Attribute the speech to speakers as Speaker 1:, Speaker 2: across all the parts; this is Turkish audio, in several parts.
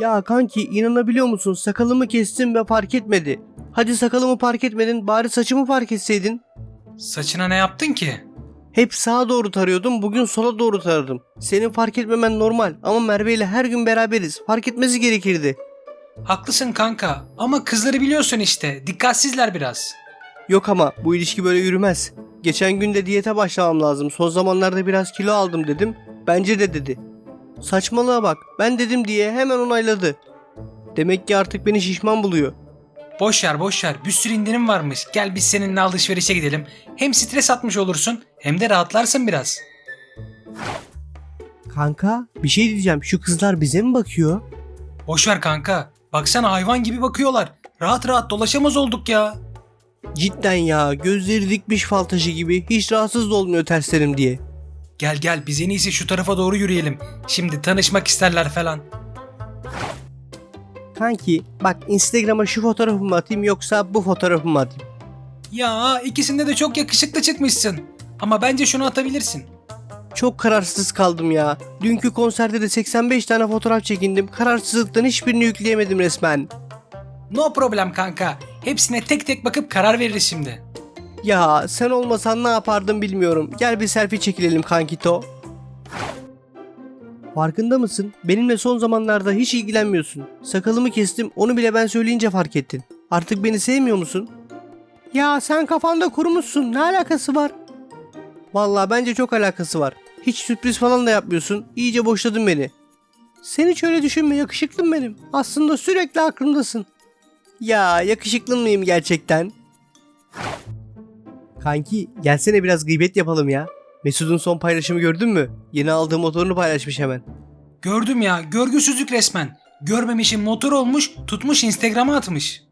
Speaker 1: Ya kanki inanabiliyor musun sakalımı kestim ve fark etmedi. Hadi sakalımı fark etmedin bari saçımı fark etseydin.
Speaker 2: Saçına ne yaptın ki?
Speaker 1: Hep sağa doğru tarıyordum bugün sola doğru taradım. Senin fark etmemen normal ama Merve ile her gün beraberiz. Fark etmesi gerekirdi.
Speaker 2: Haklısın kanka ama kızları biliyorsun işte. Dikkatsizler biraz.
Speaker 1: Yok ama bu ilişki böyle yürümez. Geçen gün de diyete başlamam lazım. Son zamanlarda biraz kilo aldım dedim. Bence de dedi. Saçmalığa bak. Ben dedim diye hemen onayladı. Demek ki artık beni şişman buluyor.
Speaker 2: Boş ver boş ver. Bir sürü indirim varmış. Gel biz seninle alışverişe gidelim. Hem stres atmış olursun hem de rahatlarsın biraz.
Speaker 1: Kanka bir şey diyeceğim. Şu kızlar bize mi bakıyor?
Speaker 2: Boş ver kanka. Baksana hayvan gibi bakıyorlar. Rahat rahat dolaşamaz olduk ya.
Speaker 1: Cidden ya gözleri dikmiş fal taşı gibi hiç rahatsız da olmuyor terslerim diye.
Speaker 2: Gel gel biz en iyisi şu tarafa doğru yürüyelim. Şimdi tanışmak isterler falan.
Speaker 1: Kanki bak Instagram'a şu fotoğrafımı atayım yoksa bu fotoğrafımı atayım.
Speaker 2: Ya ikisinde de çok yakışıklı çıkmışsın. Ama bence şunu atabilirsin.
Speaker 1: Çok kararsız kaldım ya. Dünkü konserde de 85 tane fotoğraf çekindim. Kararsızlıktan hiçbirini yükleyemedim resmen.
Speaker 2: No problem kanka. Hepsine tek tek bakıp karar veririz şimdi.
Speaker 1: Ya sen olmasan ne yapardım bilmiyorum. Gel bir selfie çekilelim kankito. Farkında mısın? Benimle son zamanlarda hiç ilgilenmiyorsun. Sakalımı kestim onu bile ben söyleyince fark ettin. Artık beni sevmiyor musun? Ya sen kafanda kurumuşsun ne alakası var? Vallahi bence çok alakası var. Hiç sürpriz falan da yapmıyorsun. İyice boşladın beni. Sen hiç öyle düşünme yakışıklım benim. Aslında sürekli aklımdasın. Ya yakışıklı mıyım gerçekten? Kanki gelsene biraz gıybet yapalım ya. Mesut'un son paylaşımı gördün mü? Yeni aldığı motorunu paylaşmış hemen.
Speaker 2: Gördüm ya görgüsüzlük resmen. Görmemişin motor olmuş tutmuş Instagram'a atmış.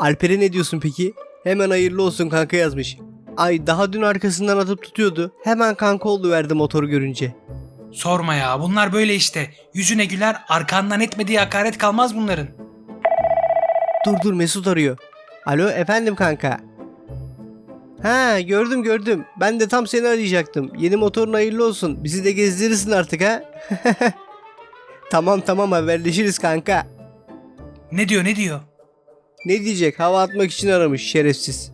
Speaker 1: Alper'e ne diyorsun peki? Hemen hayırlı olsun kanka yazmış. Ay daha dün arkasından atıp tutuyordu. Hemen kanka oldu verdi motoru görünce.
Speaker 2: Sorma ya bunlar böyle işte. Yüzüne güler arkandan etmediği hakaret kalmaz bunların.
Speaker 1: Dur dur Mesut arıyor. Alo efendim kanka. Ha gördüm gördüm. Ben de tam seni arayacaktım. Yeni motorun hayırlı olsun. Bizi de gezdirirsin artık ha. tamam tamam haberleşiriz kanka.
Speaker 2: Ne diyor ne diyor?
Speaker 1: Ne diyecek? Hava atmak için aramış şerefsiz.